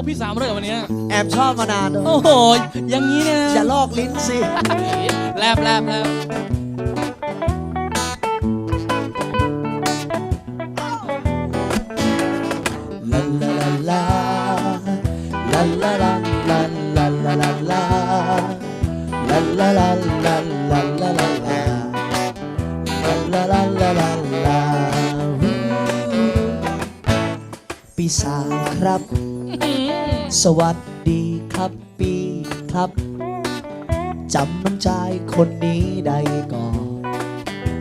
กพี่สาวมาด้วยเหรอวันเนี้ยแอบชอบมานานเลยโอ้โหอย่างนี้เนี่ยอย่าลอกลิ้นสิแลบแลบแลบลาลาลาลาลาลาลาลาลาลาลาลา สาวครับ สวัสดีครับปีครับจำน้องชายคนนี้ได้ก่อน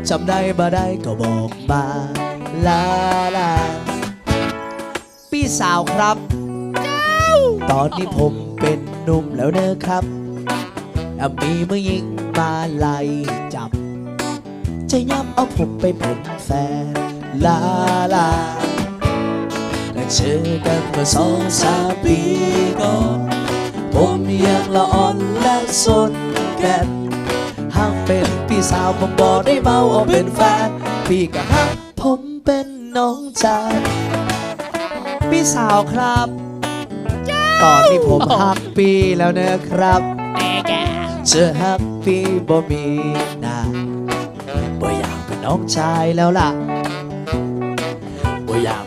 จำได้บ่ได้ก็บอกมาลาลาพี่สาวครับ ตอนนี้ผมเป็นหนุ่มแล้วเนอะครับอะมีมือยิงมาไล่จับ จะย้ำเอาผมไปเป็นแฟนลาลาและ เจอกันเมื่อสองสามปีก่อนผมยังละอ่อนและสนแก่นหากเป็นพี่สาวผมบอกได้เมาเอาเป็นแฟนพี่ก็หักผมเป็นน้องชายพี่สาวครับ ตอนนี้ผมฮักปีแล้วนะครับเจอฮักปีบ่มีนาบ่อยากเป็นน้องชายแล้วล่ะบ่อยาก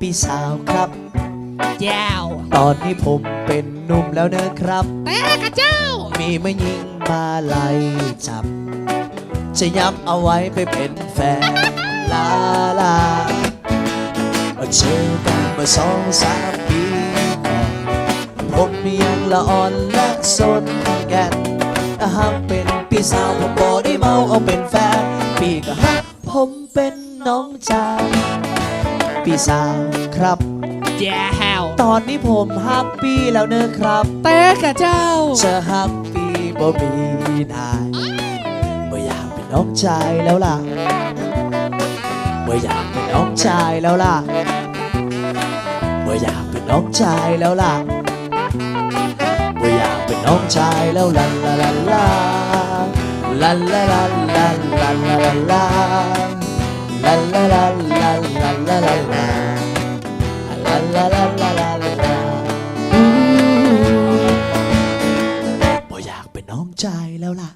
พี่สาวครับแจ้วตอนนี้ผมเป็นหนุ่มแล้วเนอะครับ แต่กระเจ้า มีไม่ยิงมาไล่จับ จะย้ำเอาไว้ไปเป็นแฟน ลาลาเจอกันเมื่อสองสามปีก่อนผมยังละอ่อนและสนแก่นหากเป็นพี่สาวผมบอกได้เมาเอาเป็นแฟน พี่ก็ฮักผมเป็นน้องชาย พี่สาวครับแจ้วตอนนี้ผมฮักพี่แล้วเนอะครับแต่กระเจ้าจะฮักปีบ่มีนายบ่อยากเป็นน้องชายแล้วล่ะบ่อยากเป็นน้องชายแล้วล่ะบ่อยากเป็นน้องชายแล้วล่ะบ่อยากเป็นน้องชายแล้วล่ะลาลาลาลาลาลาลาลา ลันอยากเป็นน้องใจแล้วล่ะ